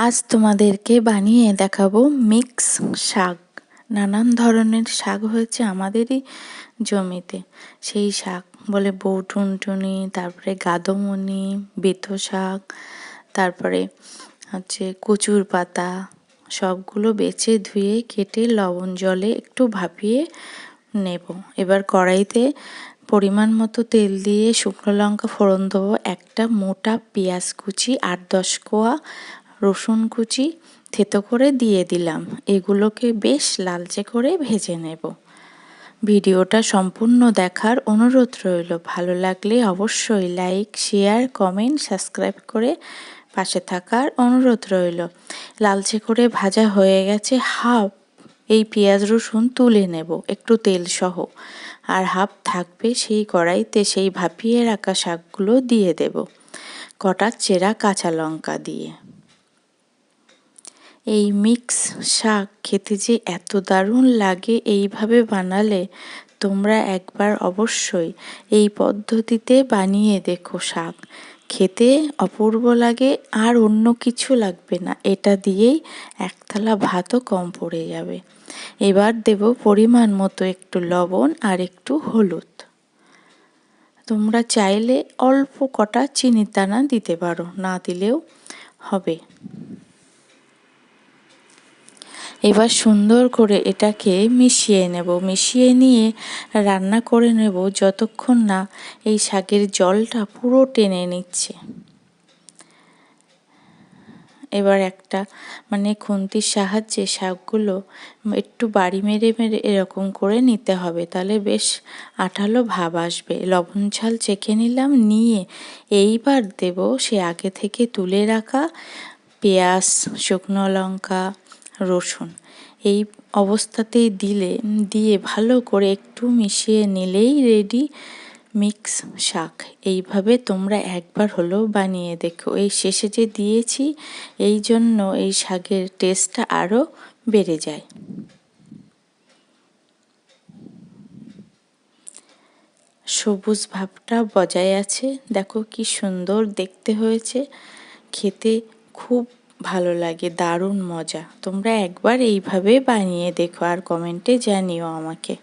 আজ তোমাদেরকে বানিয়ে দেখাবো মিক্স শাক। নানান ধরনের শাক হয়েছে আমাদেরই জমিতে। সেই শাক বলে বউ টুনটুনি, তারপরে গাদমণি বেথো শাক, তারপরে হচ্ছে কচুর পাতা, সবগুলো বেছে ধুয়ে কেটে লবণ জলে একটু ভাপিয়ে নেব। এবার কড়াইতে পরিমাণ মতো তেল দিয়ে শুকনো লঙ্কা ফোড়ন দেবো, একটা মোটা পেঁয়াজ কুচি, আট দশ কোয়া রসুন কুচি থেতো করে দিয়ে দিলাম। এগুলোকে বেশ লালচে করে ভেজে নেব। ভিডিওটা সম্পূর্ণ দেখার অনুরোধ রইল। ভালো লাগলে অবশ্যই লাইক, শেয়ার, কমেন্ট, সাবস্ক্রাইব করে পাশে থাকার অনুরোধ রইল। লালচে করে ভাজা হয়ে গেছে হাফ। এই পেঁয়াজ রসুন তুলে নেব, একটু তেল সহ। আর হাফ থাকবে সেই কড়াইতে সেই ভাপিয়ে রাখা শাকগুলো দিয়ে দেব। কটা চেরা কাঁচা লঙ্কা দিয়ে। এই মিক্স শাক খেতে যে এত দারুণ লাগে এইভাবে বানালে, তোমরা একবার অবশ্যই এই পদ্ধতিতে বানিয়ে দেখো শাক। খেতে অপূর্ব লাগে আর অন্য কিছু লাগবে না, এটা দিয়েই এক থালা ভাতও কম পড়ে যাবে। এবার দেব পরিমাণ মতো একটু লবণ আর একটু হলুদ। তোমরা চাইলে অল্প কটা চিনি দানা দিতে পারো, না দিলেও হবে। এবার সুন্দর করে এটাকে মিশিয়ে নেব। মিশিয়ে নিয়ে রান্না করে নেব যতক্ষণ না এই শাকের জলটা পুরো টেনে নিচ্ছে। এবার একটা মানে খুন্তির সাহায্যে শাকগুলো একটু বাড়ি মেরে মেরে এরকম করে নিতে হবে। তাহলে বেশ আঠালো ভাব আসবে। লবণ ঝাল চেখে নিলাম, নিয়ে এইবার দেব সে আগে থেকে তুলে রাখা পেঁয়াজ, শুকনো লঙ্কা রসুন। এই অবস্থাতেই দিলে, দিয়ে ভালো করে একটু মিশিয়ে নিলেই রেডি মিক্স শাক। এইভাবে তোমরা একবার হলেও বানিয়ে দেখো। এই শেষে যে দিয়েছি, এই জন্য এই শাকের টেস্টটা আরও বেড়ে যায়। সবুজ ভাবটা বজায় আছে। দেখো কি সুন্দর দেখতে হয়েছে। খেতে খুব ভালো লাগে দারুণ মজা। তোমরা একবার এইভাবে বানিয়ে দেখো আর কমেন্টে জানিও আমাকে।